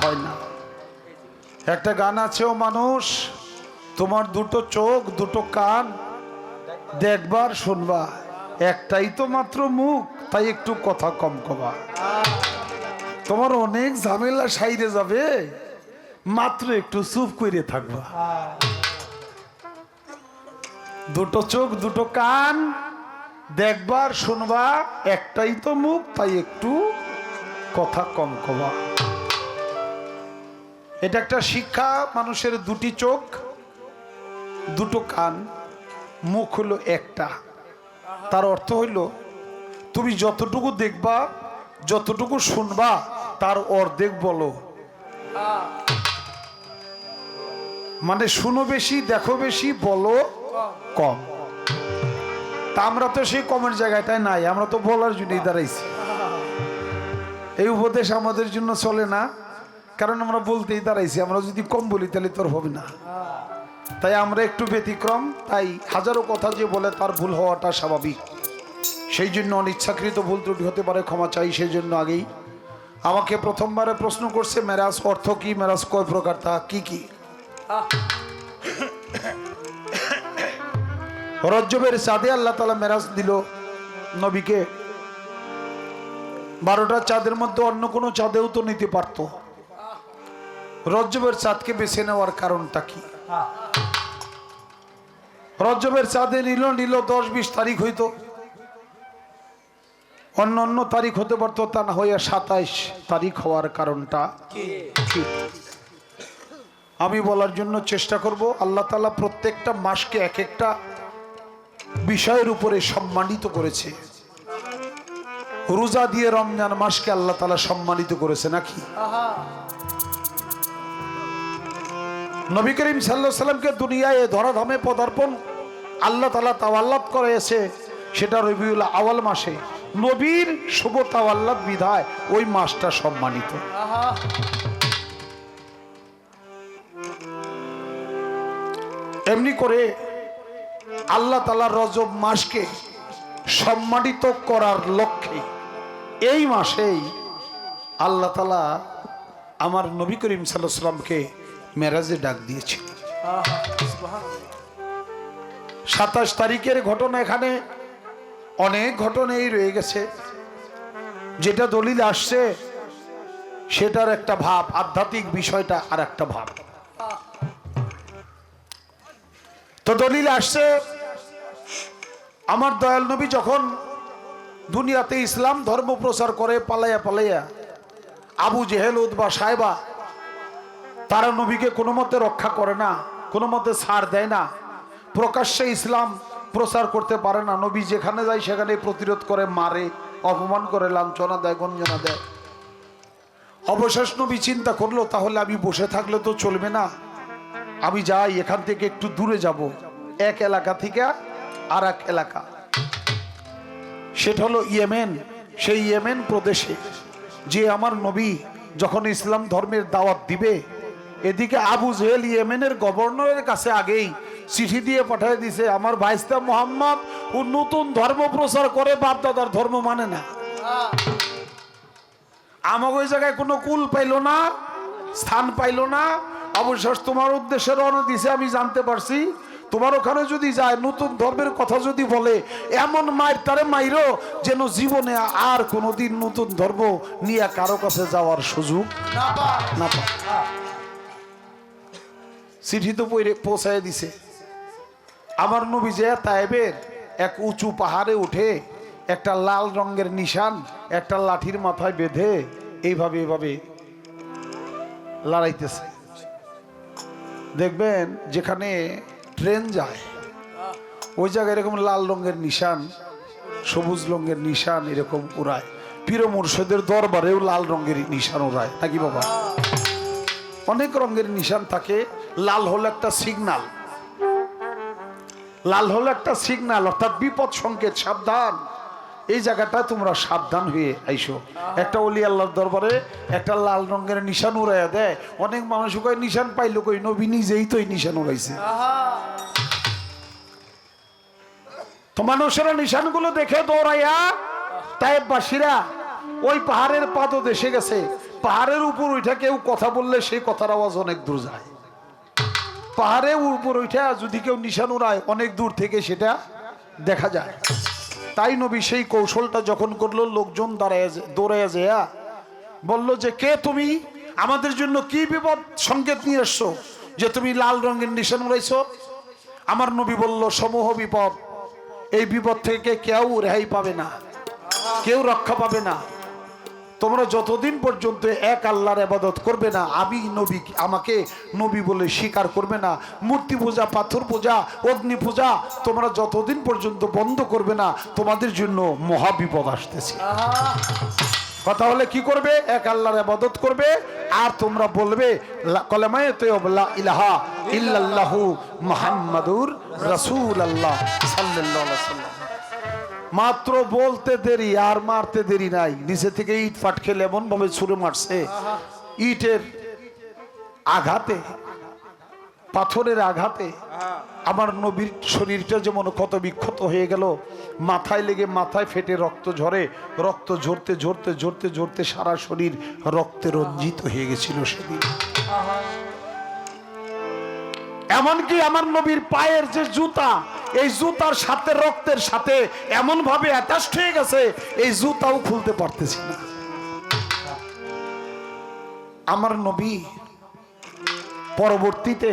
হয় না। একটা গান আছে, ও মানুষ, তোমার দুটো চোখ, দুটো কান, দেখবার শুনবা একটাই তো মাত্র মুখ, তাই একটু কথা কম কবা তোমার অনেক ঝামেলা সাইরে যাবে, মাত্র একটু চুপ করে থাকবা। দুটো চোখ, দুটো কান, দেখবার, শুনবা, একটাই তো মুখ, তাই একটু কথা কম কবা। এটা একটা শিক্ষা, মানুষের দুটি চোখ, দুটো কান, মুখ হলো একটা। তার অর্থ হইল, তুমি যতটুকু দেখবা, যতটুকু শুনবা, তার অর্ধেক বলো। মানে শুনো বেশি, দেখো বেশি, বলো কম। তা আমরা তো সেই কমের জায়গাটায় নাই? আমরা তো বলার জন্যই দাঁড়াইছি। এই উপদেশ আমাদের জন্য চলে না? কারণ আমরা বলতেই দাঁড়াইছি, আমরা যদি কম বলি তাহলে তোর হবে না। তাই আমরা একটু ব্যতিক্রম, তাই হাজারো কথা যে বলে তার ভুল হওয়াটা স্বাভাবিক। সেই জন্য অনিচ্ছাকৃত ভুল ত্রুটি হতে পারে, ক্ষমা চাই সেই জন্য আগেই। আমাকে প্রথমবারে প্রশ্ন করছে, মেরাজ অর্থ কি, মেরাজ কয় প্রকার, তা কি কি? রজ্জবের চাঁদে আল্লাহ তালা মেরাজ দিল নবীকে। বারোটা চাঁদের মধ্যে অন্য কোনো চাঁদেও তো নিতে পারত। রজ্জবের চাঁদকে বেছে নেওয়ার কারণটা কি? রজ্জবের চাঁদে নিল নিল দশ বিশ তারিখ হইতো। অন্য অন্য তারিখ হতে পারতো তা না হইয়া সাতাইশ তারিখ হওয়ার কারণটা আমি বলার জন্য চেষ্টা করব আল্লাহ তালা প্রত্যেকটা মাসকে এক একটা বিষয়ের উপরে সম্মানিত করেছে। রোজা দিয়ে রমজান মাসকে আল্লাহ তালা সম্মানিত করেছে নাকি? নবী করিম সাল্লাহ সাল্লামকে দুনিয়ায় ধরাধামে পদার্পণ, আল্লাহ তালা তাওয়াল্লাদ করেছে, সেটা রবিউল আওয়াল মাসে। নবীর শুভ তাওয়াল্লাদ বিধায় ওই মাসটা সম্মানিত। এমনি করে আল্লাহ তালা রজব মাসকে সম্মানিত করার লক্ষ্যে এই মাসেই আল্লাহ তালা আমার নবী করিম সাল্লাহ সাল্লামকে মেরাজে ডাক দিয়েছিল সাতাশ তারিখের ঘটনা এখানে অনেক ঘটনাই রয়ে গেছে। যেটা দলিল আসছে সেটার একটা ভাব আধ্যাত্মিক বিষয়টা আর একটা ভাব। তো দলিল আসছে আমার দয়াল নবী যখন দুনিয়াতে ইসলাম ধর্ম প্রচার করে পালাইয়া পালাইয়া আবু জেহেল উদ্বা সাহেবা তারা নবীকে কোনো মতে রক্ষা করে না, কোনো মতে ছাড় দেয় না। প্রকাশ্যে ইসলাম প্রচার করতে পারে না। নবী যেখানে যায় সেখানে প্রতিরোধ করে, মারে, অপমান করে, লাঞ্ছনা দেয়, গঞ্জনা দেয়। অবশেষ নবী চিন্তা করল, তাহলে আমি বসে থাকলে তো চলবে না। আমি যাই, এখান থেকে একটু দূরে যাব। এক এলাকা থেকে আর এক এলাকা। সেটা হলো ইয়েমেন। সেই ইয়েমেন প্রদেশে যে আমার নবী যখন ইসলাম ধর্মের দাওয়াত দিবে এদিকে আবু জেহেল ইয়েমেনের গভর্নরের কাছে আগেই চিঠি দিয়ে পাঠিয়ে দিছে আমার ভাইস্তা মোহাম্মদ ও নতুন ধর্ম প্রচার করে বাপদাদার ধর্ম মানে না। আমাকে ওই জায়গায় কোনো কুল পাইলো না স্থান পাইলো না। অবশেষ তোমার উদ্দেশ্যে রওনা দিছে আমি জানতে পারছি। তোমার ওখানে যদি যায় নতুন ধর্মের কথা যদি বলে এমন মায়ের তারে মাইরো যেন জীবনে আর কোনোদিন নতুন ধর্ম নিয়ে কারও কাছে যাওয়ার সুযোগ না পায়। চিঠি তো পৌঁছায় দিছে। আমার নবী যে তাইবের এক উঁচু পাহাড়ে উঠে, একটা লাল রঙের নিশান, একটা লাঠির মাথায় বেঁধে এইভাবে এইভাবে লড়াইতেছে। দেখবেন যেখানে ট্রেন যায়, ওই জায়গায় এরকম লাল রঙের নিশান, সবুজ রঙের নিশান এরকম উড়ায়। পীর মুর্শিদের দরবারেও লাল রঙের নিশান উড়ায়। নাকি বাবা? অনেক রঙের নিশান থাকে লাল হলো একটা সিগনাল লাল হলো একটা সিগনাল অর্থাৎ বিপদ সংকেত, সাবধান। এই জায়গাটা তোমরা সাবধান হয়ে আইসো। একটা অলি আল্লাহর দরবারে একটা লাল রঙের নিশান উড়াইয়া দেয়। অনেক মানুষ কই নিশান পাইলো কই? নবী নিজেই তো এই নিশান উড়াইছে। তো মানুষেরা নিশানগুলো দেখে দৌড়াইয়া তাই বাসীরা ওই পাহাড়ের পাদদেশে গেছে। পাহাড়ের উপর ওইটা কেউ কথা বললে সেই কথার আওয়াজ অনেক দূর যায়। পাহাড়ের উপর উঠে যদি কেউ নিশান উড়ায় অনেক দূর থেকে সেটা দেখা যায়। তাই নবী সেই কৌশলটা যখন করল, লোকজন দাঁড়ায় দৌড়ায় যেয়া বলল যে, কে তুমি? আমাদের জন্য কি বিপদ সংকেত নিয়ে এসছো? যে তুমি লাল রঙের নিশান উড়াইছো আমার নবী বলল, সমূহ বিপদ। এই বিপদ থেকে কেউ রেহাই পাবে না, কেউ রক্ষা পাবে না। তোমরা যতদিন পর্যন্ত এক আল্লাহর আবাদত করবে না, আমি নবী, আমাকে নবী বলে স্বীকার করবে না, মূর্তি পূজা, পাথর পূজা, অগ্নি পূজা, তোমরা যতদিন পর্যন্ত বন্ধ করবে না, তোমাদের জন্য মহা বিপদ আসতেছে। কথা হলে কি করবে? এক আল্লাহর আবাদত করবে, আর তোমরা বলবে ইলাহা ইল্লাল্লাহু মুহাম্মাদুর রাসূলুল্লাহ সাল্লাল্লাহু আলাইহি ওয়াসাল্লাম। মাত্র বলতে দেরি, আর মারতে দেরি নাই। নিচে থেকে ইট ফাট খেলে এমন ভাবে ছুড়ে মারছে। ইটের আঘাতে, পাথরের আঘাতে আমার নবীর শরীরটা যেমন ক্ষত বিক্ষত হয়ে গেল, মাথায় লেগে মাথায় ফেটে রক্ত ঝরে, রক্ত ঝরতে ঝরতে ঝরতে ঝরতে সারা শরীর রক্তে রঞ্জিত হয়ে গেছিল সেদিন। এমনকি আমার নবীর পায়ের যে জুতা এই জুতার সাথে, রক্তের সাথে এমন ভাবে অ্যাটাচড হয়ে গেছে, এই জুতাও খুলতে পারতেছি না। আমার নবী পরবর্তীতে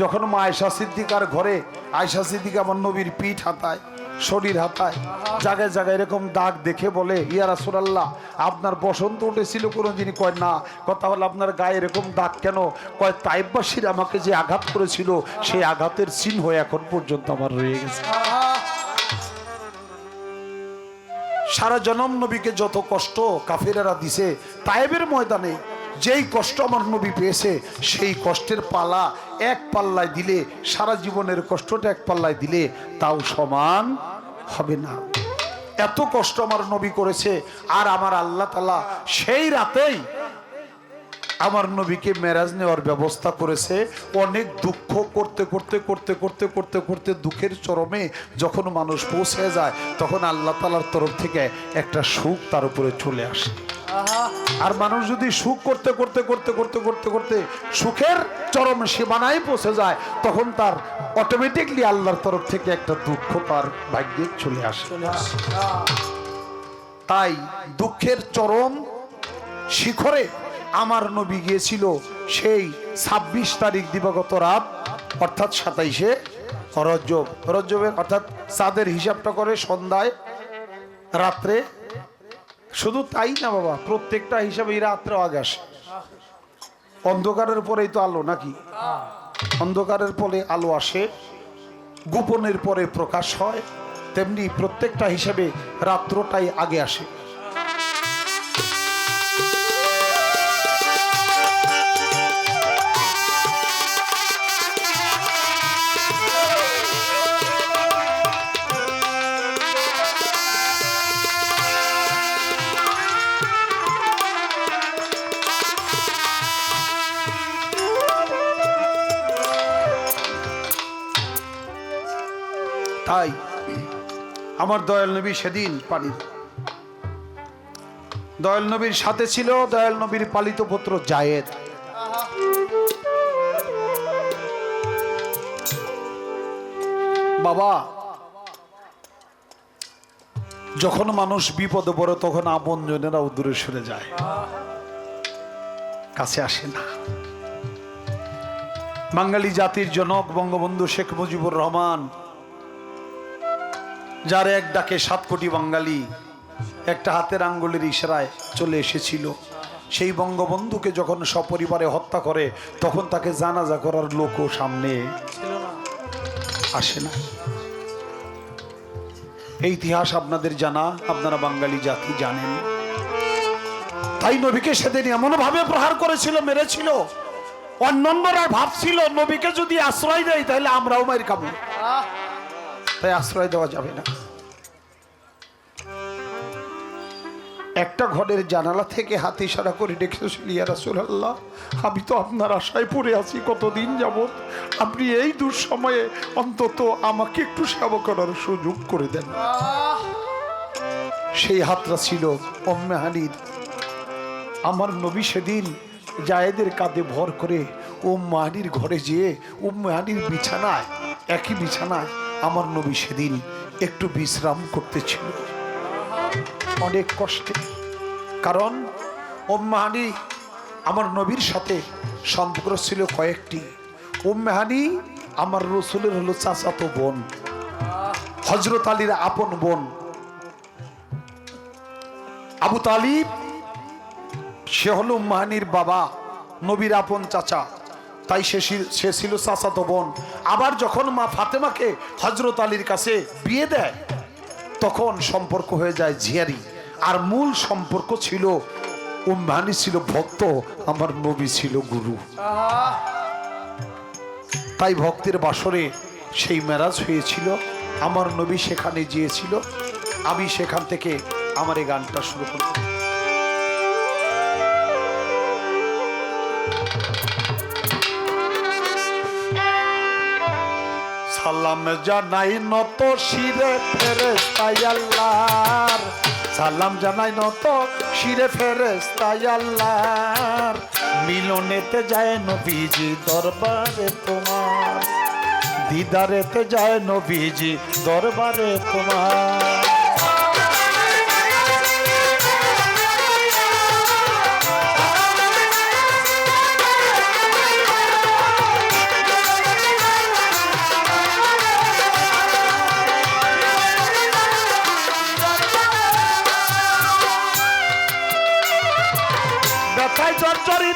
যখন মা আয়সা সিদ্দিকার ঘরে আয়সা সিদ্দিকা আমার নবীর পিঠ হাতায় শরীর হাতায় জায়গায় জায়গায় এরকম দাগ দেখে বলে, ইয়া রাসূলুল্লাহ, আপনার বসন্ত উঠেছিল কোনো দিনই কয়, না। কথা হলো, আপনার গায়ে এরকম দাগ কেন? কয় তাইবাসীর আমাকে যে আঘাত করেছিল, সেই আঘাতের চিহ্ন এখন পর্যন্ত আমার রয়ে গেছে। সারা জনম নবীকে যত কষ্ট কাফেরারা দিছে তায়েবের ময়দানে যেই কষ্ট আমার নবী পেয়েছে, সেই কষ্টের পালা এক পাল্লায় দিলে, সারা জীবনের কষ্টটা এক পাল্লায় দিলে তাও সমান হবে না। এত কষ্ট আমার নবী করেছে, আর আমার আল্লাহ তালা সেই রাতেই আমার নবীকে মেরাজ নেওয়ার ব্যবস্থা করেছে। অনেক দুঃখ করতে করতে করতে করতে করতে করতে দুঃখের চরমে যখন মানুষ পৌঁছে যায়, তখন আল্লাহ তালার তরফ থেকে একটা সুখ তার উপরে চলে আসে। আর মানুষ যদি সুখ করতে করতে করতে করতে করতে করতে সুখের চরম সীমানায় পৌঁছে যায় তখন তার অটোমেটিকলি আল্লাহর তরফ থেকে একটা দুঃখ তার ভাগ্যে চলে আসে। তাই দুঃখের চরম শিখরে আমার নবী গিয়েছিল সেই ছাব্বিশ তারিখ দিবাগত রাত অর্থাৎ সাতাইশে রজ্জব রজ্জবের অর্থাৎ চাঁদের হিসাবটা করে সন্ধ্যায় রাত্রে শুধু তাই না বাবা, প্রত্যেকটা হিসাবে এই রাত্রে আগে আসে। অন্ধকারের পরেই তো আলো নাকি? অন্ধকারের পরে আলো আসে, গোপনের পরে প্রকাশ হয়, তেমনি প্রত্যেকটা হিসাবে রাত্রটাই আগে আসে। আমার দয়াল নবী সেদিন পানি দয়াল নবীর সাথে ছিল দয়াল নবীর পালিত পুত্র জায়েদ। বাবা, যখন মানুষ বিপদে পড়ে, তখন আপন জনেরাও দূরে সরে যায়। কাছে আসে না। বাঙালি জাতির জনক বঙ্গবন্ধু শেখ মুজিবুর রহমান যার এক ডাকে সাত কোটি বাঙালি একটা হাতের আঙ্গুলের ইশারায় চলে এসেছিল। সেই বঙ্গবন্ধুকে যখন সপরিবারে হত্যা করে, তখন তাকে জানাজা করার লোকও সামনে আসে না। এই ইতিহাস আপনাদের জানা, আপনারা বাঙালি জাতি জানেন। তাই নবীকে সেদিন এমন ভাবে প্রহার করেছিল, মেরেছিল অন্যান্যরা ভাবছিল, নবীকে যদি আশ্রয় দেয়, তাহলে আমরাও মার খাব তাই আশ্রয় দেওয়া যাবে না। একটা ঘরের জানালা থেকে হাতে ইশারা করে ডেকেছিল ইয়া রাসূলুল্লাহ, আমি তো আপনার আশায় পড়ে আছি কতদিন যাবত আপনি এই দুঃসময়ে অন্তত আমাকে একটু সেবা করার সুযোগ করে দেন। সেই হাতটা ছিল অম্মেহানির আমার নবী সেদিন জায়েদের কাঁধে ভর করে ও মাহানির ঘরে যেয়ে ও বিছানায়, একই বিছানায় আমার নবী সেদিন একটু বিশ্রাম করতেছিল অনেক কষ্টে। কারণ ওম্মাহানি আমার নবীর সাথে সম্পর্ক ছিল কয়েকটি। ওম্মাহানি আমার রসুলের হলো চাচাতো বোন হজরত আলীর আপন বোন। আবু তালিব, সে হলো উম্মাহানির বাবা, নবীর আপন চাচা। তাই সে সে ছিল চাচাতো বোন। আবার যখন মা ফাতেমাকে হজরত আলীর কাছে বিয়ে দেয়, তখন সম্পর্ক হয়ে যায় জিয়ারি। আর মূল সম্পর্ক ছিল, উম্মাহানি ছিল ভক্ত, আমার নবী ছিল গুরু। তাই ভক্তের বাসরে সেই মেরাজ হয়েছিল, আমার নবী সেখানে গিয়েছিল, আমি সেখান থেকে আমার এই গানটা শুরু করব সালাম জানাই নত শিরে ফেরেস্তাই আল্লাহর। সালাম জানাই নত শিরে ফেরেস্তাই আল্লাহর। মিলনেতে যায় নবীজি দরবারে তোমার। দিদারেতে যায় নবীজি দরবারে তোমার।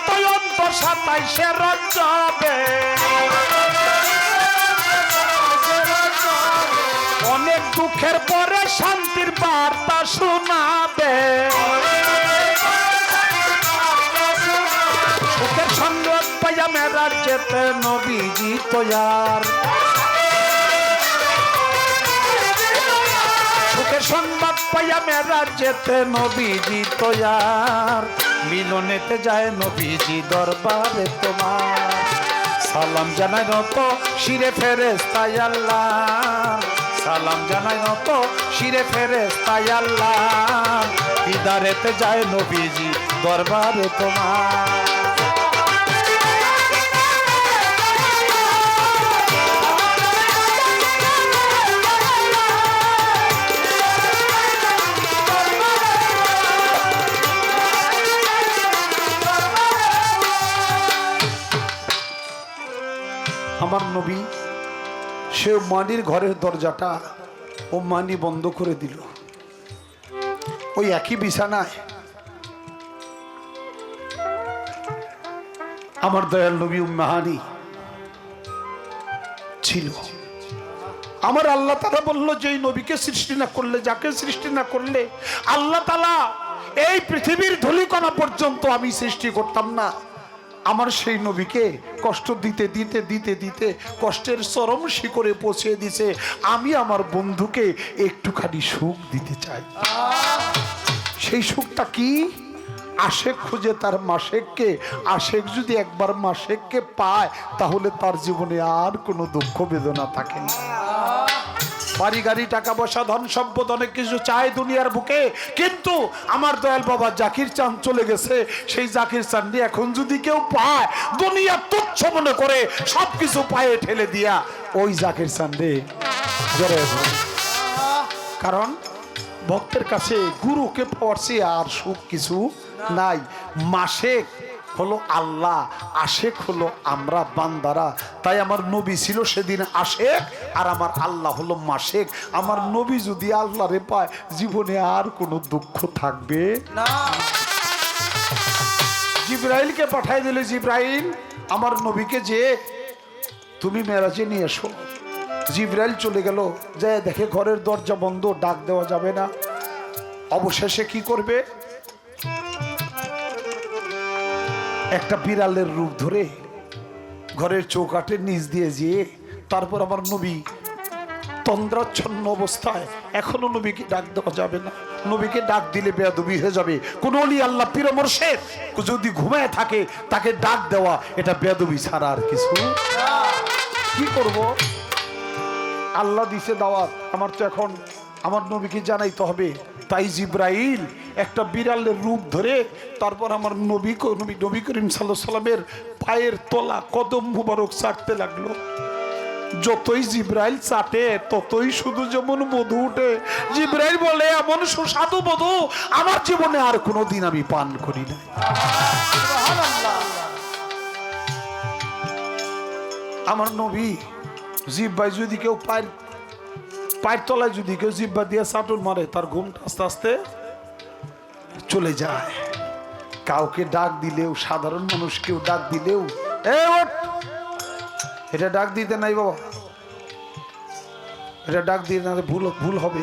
জর্জরিত অন্তর সাতাইশে রঞ্জবে। অনেক দুঃখের পরে শান্তির বার্তা শোনাবে। সুখের সংবাদ পাইয়া মেরার যেতে নবীজি তৈয়ার। সুখের সংবাদ পাইয়া মেরার যেতে নবীজি তৈয়ার। মিলনেতে যায় নবীজি দরবারে তোমার। সালাম জানাই নত শিরে ফেরে তাই আল্লাহ। সালাম জানাই নত শিরে ফেরে তাই আল্লাহ। দিদারেতে যায় নবীজি দরবারে তোমার। সে মানির ঘরের দরজাটা ও মানি বন্ধ করে দিল। ওই একই বিছানায় আমার দয়াল নবী উম্মাহানি ছিল। আমার আল্লাহ তালা বলল যে নবীকে সৃষ্টি না করলে, যাকে সৃষ্টি না করলে, আল্লাহ তালা এই পৃথিবীর ধুলিকণা পর্যন্ত আমি সৃষ্টি করতাম না। আমার সেই নবীকে কষ্ট দিতে দিতে দিতে দিতে কষ্টের চরম শিকরে পৌঁছে দিছে। আমি আমার বন্ধুকে একটুখানি সুখ দিতে চাই। সেই সুখটা কি? আশেক খুঁজে তার মাসেককে, আশেক যদি একবার মাসেককে পায়, তাহলে তার জীবনে আর কোনো দুঃখ বেদনা থাকে না। বাড়ি গাড়ি টাকা পয়সা ধন সম্পদ অনেক কিছু চায় দুনিয়ার বুকে। কিন্তু আমার দয়াল বাবা জাকির চান চলে গেছে। সেই জাকির চাঁদি এখন যদি কেউ পায় দুনিয়া তুচ্ছ মনে করে সবকিছু পায়ে ঠেলে দিয়া ওই জাকির চান্দে কারণ ভক্তের কাছে গুরুকে চেয়ে আর সুখ কিছু নাই। মাসেক হলো আল্লাহ, আশেক হলো আমরা, বান্দারা। তাই আমার নবী ছিল সেদিন আশেক, আর আমার আল্লাহ হলো মাসেক আমার নবী যদি আল্লাহরে পায়, জীবনে আর কোনো দুঃখ থাকবে না। জিব্রাইলকে পাঠাই দিলে জিব্রাইল, আমার নবীকে যে, তুমি মেরাজে নিয়ে এসো। জিব্রাইল চলে গেল যে দেখে ঘরের দরজা বন্ধ, ডাক দেওয়া যাবে না। অবশেষে কি করবে? একটা বিড়ালের রূপ ধরে ঘরের চৌকাটের নিচ দিয়ে যেয়ে তারপর আমার নবী তন্দ্রাচ্ছন্ন অবস্থায় এখনও নবীকে ডাক দেওয়া যাবে না। নবীকে ডাক দিলে বেয়াদবি হয়ে যাবে। কোন অলি আল্লাহ পীর মোর্শেদ যদি ঘুমায় থাকে, তাকে ডাক দেওয়া, এটা বেয়াদবি ছাড়া আর কিছু কি করব? আল্লাহ দিছে দাওয়াত, আমার তো এখন আমার নবীকে জানাইতে হবে। তাই জিব্রাইল একটা বিড়ালের রূপ ধরে, তারপর আমার নবী নবী নবী করিম সাল্লামের পায়ের তলা কদম মুবারক চাটতে লাগল। যতই জিব্রাইল চাটে, ততই শুধু যেমন মধু উঠে। জিব্রাইল বলে, এমন সুস্বাদু মধু আমার জীবনে আর কোনো দিন আমি পান করি না আমার নবী জিব্বাই যদি কেউ পায়ের পায়ের তলায় যদি কেউ জিব্বা দিয়ে চাটুন মারে, তার ঘুমটা আস্তে আস্তে চলে যায়। কাউকে ডাক দিলেও, সাধারণ মানুষ কেউ ডাক দিলেও এটা ডাক দিতে নাই বাবা। এটা ডাক দিয়ে না ভুল ভুল হবে।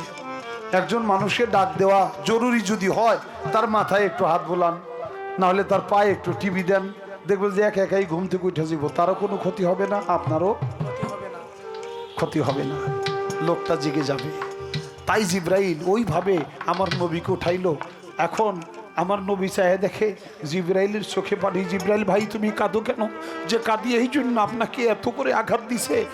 একজন মানুষকে ডাক দেওয়া জরুরি যদি হয়, তার মাথায় একটু হাত বোলান না হলে তার পায়ে একটু টিভি দেন। দেখবেন যে এক একাই ঘুম থেকে উঠে যাব। তারও কোনো ক্ষতি হবে না, আপনারও ক্ষতি হবে না। লোকটা জেগে যাবে। তাই জিব্রাইল ওইভাবে আমার নবীকে উঠাইলো। এখন আমার নবী চাহে দেখে জিব্রাইলের চোখে পানি, জিব্রাইল ভাই, তুমি কাঁদো কেন? যে কাঁদি, এই জন্য আপনাকে এত করে আঘাত দিছে।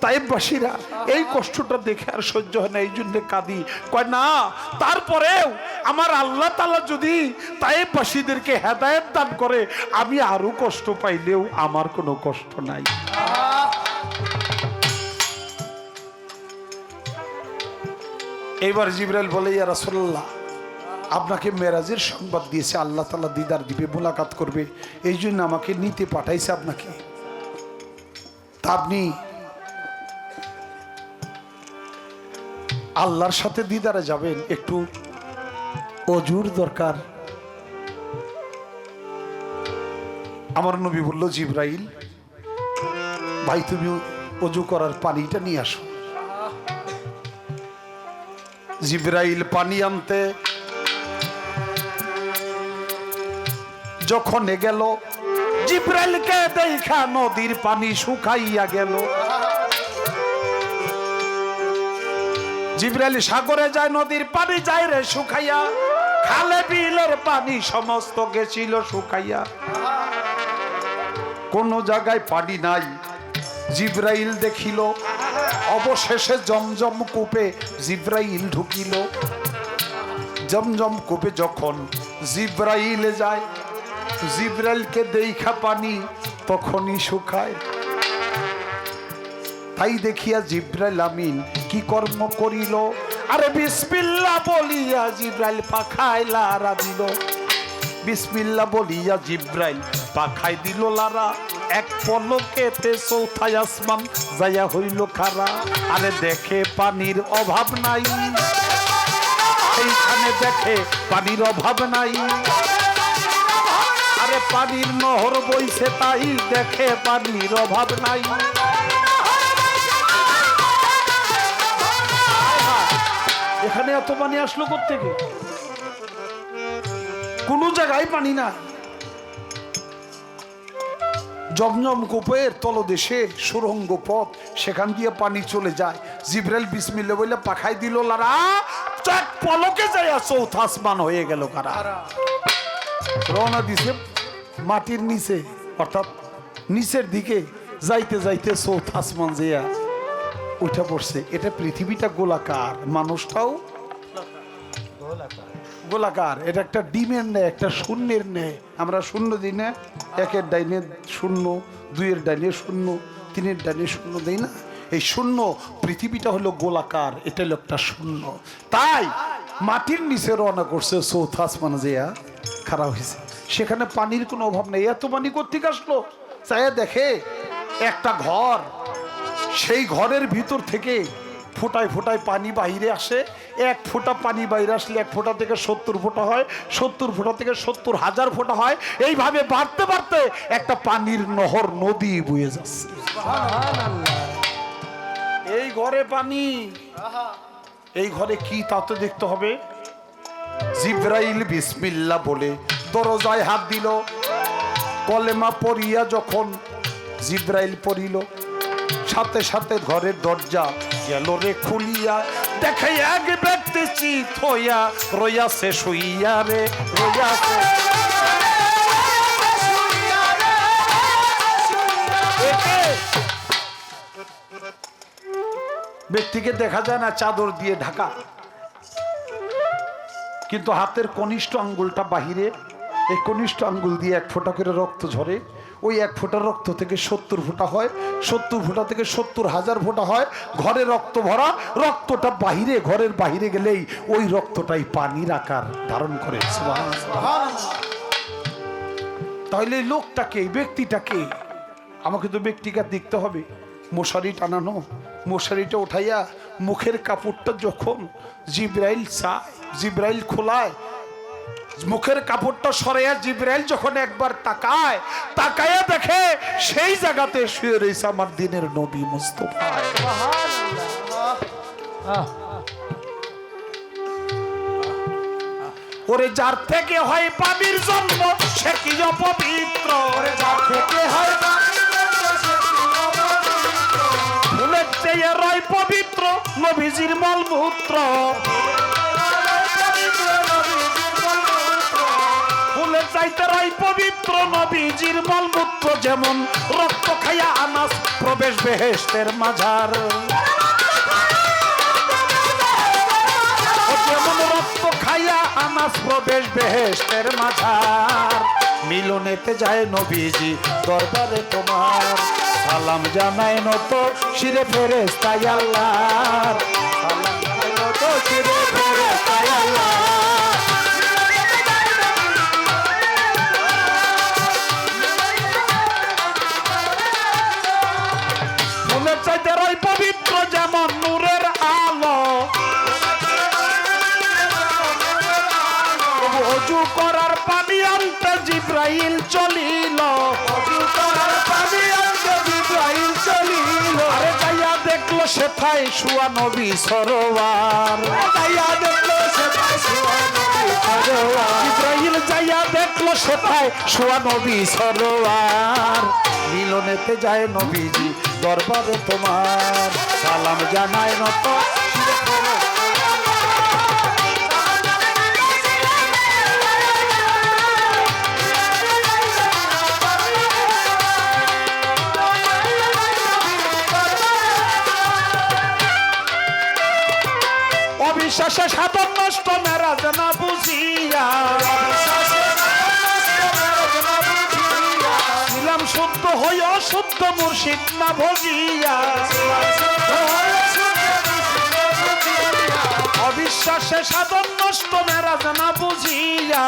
তাইবাসীরা এই কষ্টটা দেখে আর সহ্য হয় না, এই জন্য কাঁদি। কয়, না, তারপরেও আমার আল্লাহ তালা যদি তাইবাসীদেরকে হেদায়ত দান করে, আমি আরও কষ্ট পাইলেও আমার কোনো কষ্ট নাই। এইবার জিবরাইল বলে, ইয়া রাসূলুল্লাহ, আপনাকে মেরাজের সংবাদ দিয়েছে, আল্লাহ তালা দিদার দিবে মোলাকাত করবে। এই জন্য আমাকে নিতে পাঠাইছে আপনাকে। তা আপনি আল্লাহর সাথে দিদারে যাবেন, একটু অজুর দরকার। আমার নবী বলল, জিব্রাইল, ভাই তুমি অজু করার পানিটা নিয়ে আসো। জিব্রাইল পানি আনতে। যখন গেল, জিব্রাইলকে দেখা নদীর পানি শুকাইয়া গেল। জিব্রাইল সাগরে যায়, নদীর পানি যায় রে শুকাইয়া। খালে বিলের পানি সমস্ত গেছিল শুকাইয়া। কোন জায়গায় পানি নাই। জিব্রাইল দেখিল অবশেষে জমজম কূপে জিব্রাইল ঢুকিল। জমজম কূপে যখন জিব্রাইল যায়, জিব্রাইলকে দেখা পানি তখনই শুকায়। তাই দেখিয়া জিব্রাইল আমিন কি কর্ম করিল? আরে বিসমিল্লা বলিয়া জিব্রাইল পাখায় লারা দিল। বিসমিল্লা বলিয়া জিব্রাইল পাখাই দিল লারা। এক পলকেতে চৌথায় আসমান, যাইয়া হইল খারা আরে দেখে পানির অভাব নাই। এইখানে দেখে পানির অভাব নাই। আরে পানির নহর বইছে তাই দেখে পানির অভাব নাই। এখানে এত পানি আসলো থেকে কোনো জায়গায় পানি না জমজম কূপের তলদেশে সুরঙ্গ পথ সেখান দিয়ে পানি চলে যায়। জিব্রাইল বিসমিল্লা বলে পাখাই দিল লারা চাক পলকে যায় চৌথ আসমান হয়ে গেল কারা? রওনা দিছে মাটির নিচে অর্থাৎ নিচের দিকে যাইতে যাইতে চৌথ আসমান যেয়া উঠে পড়ছে। এটা পৃথিবীটা গোলাকার মানুষটাও গোলাকার। এটা একটা ডিমের নেয় একটা শূন্যের নেয় আমরা শূন্য দিই না, একের ডাইনে শূন্য, দুইয়ের ডাইনে শূন্য, তিনের ডাইনে শূন্য দেই না। এই শূন্য পৃথিবীটা হলো গোলাকার, এটা হলো একটা শূন্য। তাই মাটির নিচে রওনা করছে চৌথ আসমান যেয়া খারাপ হয়েছে সেখানে পানির কোনো অভাব নেই। এত পানি কোথেকে আসলো? চাই দেখে, একটা ঘর, সেই ঘরের ভিতর থেকে ফোটায় ফোটায় পানি বাইরে আসে এক ফোঁটা পানি বাইরে আসলে এক ফোঁটা থেকে সত্তর ফোঁটা হয় সত্তর ফোঁটা থেকে সত্তর হাজার ফোঁটা হয় এইভাবে বাড়তে বাড়তে একটা পানির নহর নদী বয়ে যাচ্ছে। এই ঘরে পানি। এই ঘরে কি তা তো দেখতে হবে। জিব্রাইল বিসমিল্লা বলে দরজায় হাত দিল। কলেমা পড়িয়া যখন জিব্রাইল পড়িল সাথে সাথে ঘরের দরজা গেল রে খুলিয়া, দেখে এক ব্যক্তি চিত হইয়া, রইয়াছে শুইয়া রে, রইয়াছে। ব্যক্তিকে দেখা যায় না চাদর দিয়ে ঢাকা। কিন্তু হাতের কনিষ্ঠ আঙ্গুলটা বাহিরে, এই কনিষ্ঠ আঙ্গুল দিয়ে এক ফোঁটা করে রক্ত ঝরে। ওই এক ফোঁটা রক্ত থেকে সত্তর ফোঁটা হয়, সত্তর ফোঁটা থেকে সত্তর হাজার ফোঁটা হয়, ঘরে রক্ত ভরা, রক্তটা বাহিরে, ঘরের বাহিরে গেলেই ওই রক্তটাই পানির আকার ধারণ করে। তাহলে লোকটাকে, ব্যক্তিটাকে আমাকে তো ব্যক্তিকে দেখতে হবে। মশারি টানানো, মশারিটা উঠাইয়া মুখের কাপড়টা যখন জিব্রাইল চায়, জিব্রাইল খোলায় মুখের কাপড়টা সরাইয়া জিব্রাইল যখন একবার তাকায় তাকায়া দেখে সেই জায়গাতে শুয়ে রয়েছে আমার দিনের নবী মুস্তফা। ওরে যার থেকে হয় পানির জন্ম সে কি অপবিত্র? ওরে যার থেকে হয় পানির জন্ম, সে কি অপবিত্র। ফুলের চেয়ে রয় পবিত্র নবীজির মলমূত্র। ফুলের চাইতে রয় পবিত্র নবীজির মলমূত্র যেমন, রক্ত খাইয়া আনাস প্রবেশ বেহেস্তের মাঝার। যেমন রক্ত খাইয়া আনাস প্রবেশ বেহেস্তের মাঝার। মিলনেতে যায় নবীজি দরবারে তোমার। সালাম জানাই নত শিরে ফেরে তাই আল্লাহ সালাম জানাই নত শিরে ফেরে তাই আল্লাহ সেথায় শুয়া নবী সরোয়ার। যাইয়া দেখল সেথায় শুয়া নবী সরোয়ার। ইব্রাহিম যাইয়া দেখল সেথায় শুয়া নবী সরোয়ার। মিলনেতে যায় নবীজি দরবারে তোমার। সালাম জানায় নত। অবিশ্বাসে সাধন নষ্ট মেরাজ না বুঝিয়া। ছিলাম শুদ্ধ হই অশুদ্ধ মুর্শিদ না ভজিয়া অবিশ্বাসে সাধন নষ্ট মেরাজ না বুঝিয়া।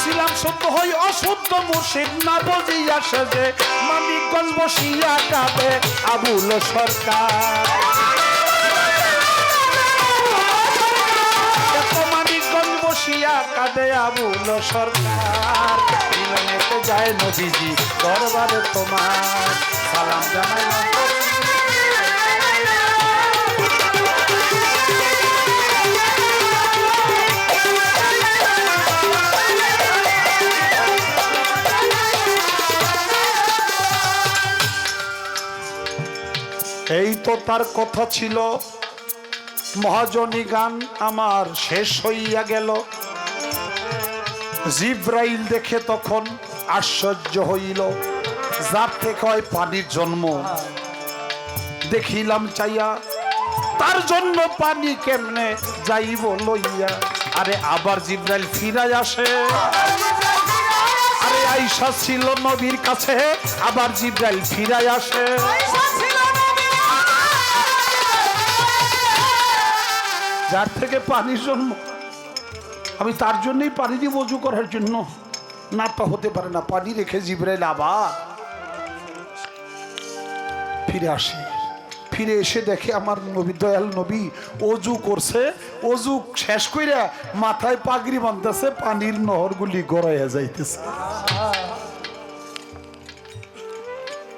ছিলাম শুদ্ধ হই অশুদ্ধ মুর্শিদ না বুঝিয়া সেজে মানিকগঞ্জ বসিয়া কাঁদে আবুল সরকার। বসিয়া কাঁদে আবুল সরকার। মিলনেতে যায় নদীজি দরবারে তোমার। সালাম জানাই এই তো তার কথা ছিল। মহাজনী গান আমার শেষ হইয়া গেল। জিব্রাইল দেখে তখন আশ্চর্য হইল। যার থেকে হয় পানির জন্ম। দেখিলাম চাইয়া, তার জন্য পানি কেমনে যাইব লইয়া? আরে আবার জিব্রাইল ফিরাই আসে। আরে আইসা ছিল নবীর কাছে, আবার জিব্রাইল ফিরাই আসে। যার থেকে পানির জন্ম। আমি তার জন্যই পানি দিয়ে বজু করার জন্য না তা হতে পারে না। পানি রেখে জিব্রাইল আবার ফিরে আসে। ফিরে এসে দেখে আমার নবী, দয়াল নবী অজু করছে। অজু শেষ কইরা মাথায় পাগড়ি বাঁধতেছে, পানির নহরগুলি গড়াইয়া যাইতেছে।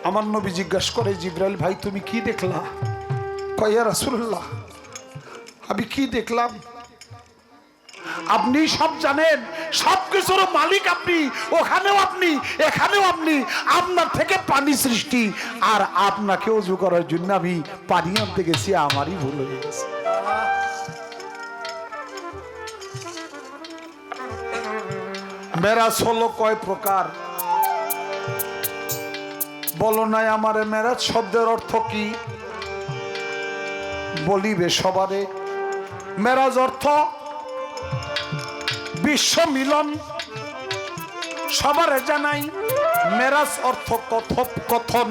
আমার নবী জিজ্ঞাসা করে, জিব্রাইল ভাই, তুমি কি দেখলা? কয়া রাসুল্লাহ আমি কি দেখলাম? আপনি সব জানেন সব কিছুর মালিক আপনি, ওখানেও আপনি, এখানেও আপনি। আপনার থেকে পানি সৃষ্টি, আর আপনাকে উজু করার জন্য আমি পানি আনতে গেছি, আমারই ভুল হয়ে গেছে। মেরাজ হলো কয় প্রকার? বলো নাই আমারে, মেরাজ শব্দের অর্থ কি? বলিবে সবারে। মেরাজ অর্থ, বিশ্ব মিলন, সবারে জানাই মেরাজ অর্থ কথপ কথন।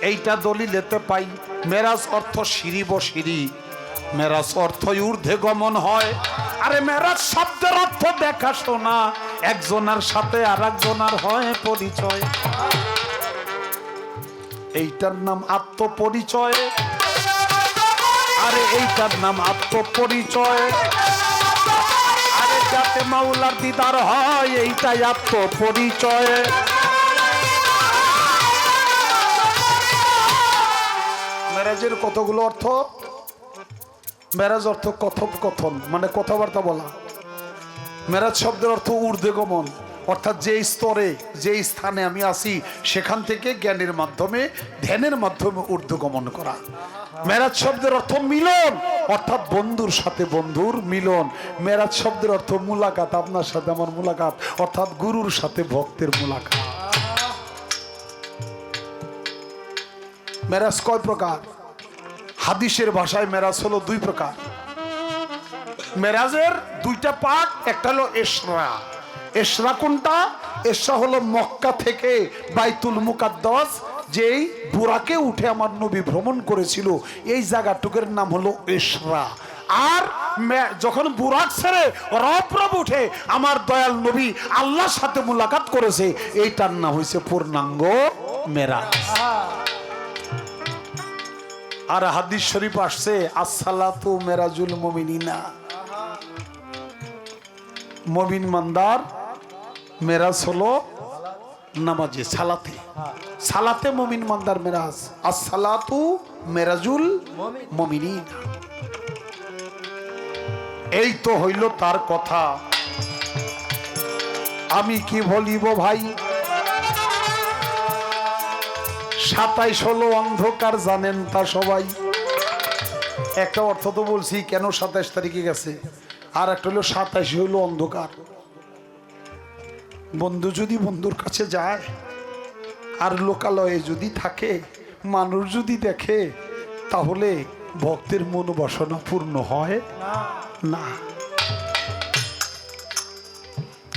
এইটা দলিলেতে পাই, মেরাজ অর্থ সিঁড়ি। বসিরি মেরাজ অর্থ ঊর্ধ্বে গমন হয়। আরে মেরাজ শব্দের অর্থ দেখা শোনা একজনের সাথে আর একজনের হয় পরিচয়। এইটার নাম আত্মপরিচয়। আরে এইটার নাম আত্মপরিচয়। আরে যাতে মাওলার দিদার হয়, এইটাই আত্মপরিচয়। ম্যারেজের কতগুলো অর্থ? ম্যারেজ অর্থ কথোপকথন মানে কথাবার্তা বলা। মেরাজ শব্দের অর্থ ঊর্ধ্বে গমন। অর্থাৎ যে স্তরে, যে স্থানে আমি আছি, সেখান থেকে জ্ঞানের মাধ্যমে, ধ্যানের মাধ্যমে ঊর্ধ্ব গমন করা। মেরাজ শব্দের অর্থ মিলন, অর্থাৎ বন্ধুর সাথে বন্ধুর মিলন। মেরাজ শব্দের অর্থ মুলাকাত, আপনার সাথে আমার মুলাকাত, অর্থাৎ গুরুর সাথে ভক্তের মুলাকাত। মেরাজ কয় প্রকার? হাদিসের ভাষায় মেরাজ হলো দুই প্রকার। মেরাজের দুইটা পার্ট একটা হলো এসরা এসরা কোনটা? এসরা হলো মক্কা থেকে বাইতুল মুকাদ্দাস, যেই বুরাকে উঠে আমার নবী ভ্রমণ করেছিল। এই জায়গাটুকের নাম হলো এসরা আর যখন বুরাক ছেড়ে রপ্রভ উঠে আমার দয়াল নবী আল্লাহর সাথে মুলাকাত করেছে, এইটার নাম হয়েছে পূর্ণাঙ্গ মেরা আর হাদিস শরীফ আসছে, আসসালাতু মেরাজুল মমিনিনা। মমিন মান্দার মেরাজ হলো নামাজে, সালাতে। সালাতে মমিন মান্দার মেরাজ। আর সালাতু মেরাজুল মমিনিনা। এই তো হইল তার কথা। আমি কি বলিব ভাই? সাতাইশ হলো অন্ধকার, জানেন তা সবাই। একটা অর্থ তো বলছি, কেন সাতাইশ তারিখে গেছে? আর একটা হলো সাতাইশ হলো অন্ধকার। বন্ধু যদি বন্ধুর কাছে যায় আর লোকালয়ে যদি থাকে মানুষ যদি দেখে তাহলে ভক্তের মনোবাসনা পূর্ণ হয়? না।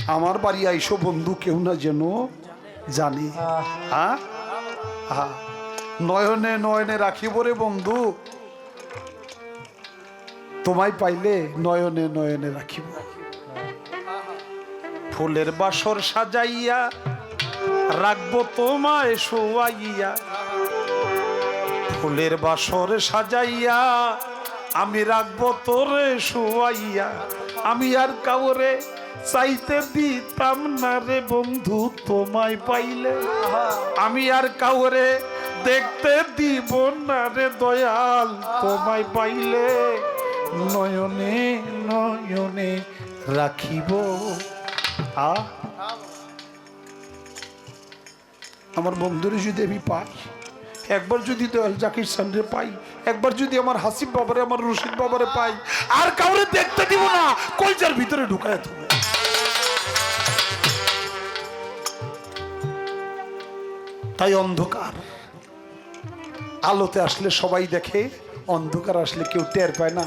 আমার বাড়ি আইসো বন্ধু কেউ না যেন জানি। হ্যাঁ আহা, নয়নে নয়নে রাখিব রে বন্ধু। তোমায় পাইলে নয়নে নয়নে রাখিব। ফুলের বাসর সাজাইয়া রাখব তোমায় শোয়াইয়া। ফুলের বাসর সাজাইয়া আমি রাখব তোরে শোয়াইয়া। আমি আর কাউরে চাইতে দিতাম না রে বন্ধু, তোমায় পাইলে। আমি আর কাউরে দেখতে দিব না রে দয়াল, তোমায় পাইলে। নয়নে নয়নে রাখিব আমার বন্ধুরে যদি আমি পাই, একবার যদি দয়াল জাকির সানরে পাই, একবার যদি আমার হাসিব বাবারে, আমার রশিদ বাবারে পাই, আর কাউরে দেখতে দিব না, কলজার ভিতরে ঢুকায় তুমি তাই অন্ধকার। আলোতে আসলে সবাই দেখে, অন্ধকার আসলে কেউ টের পায় না।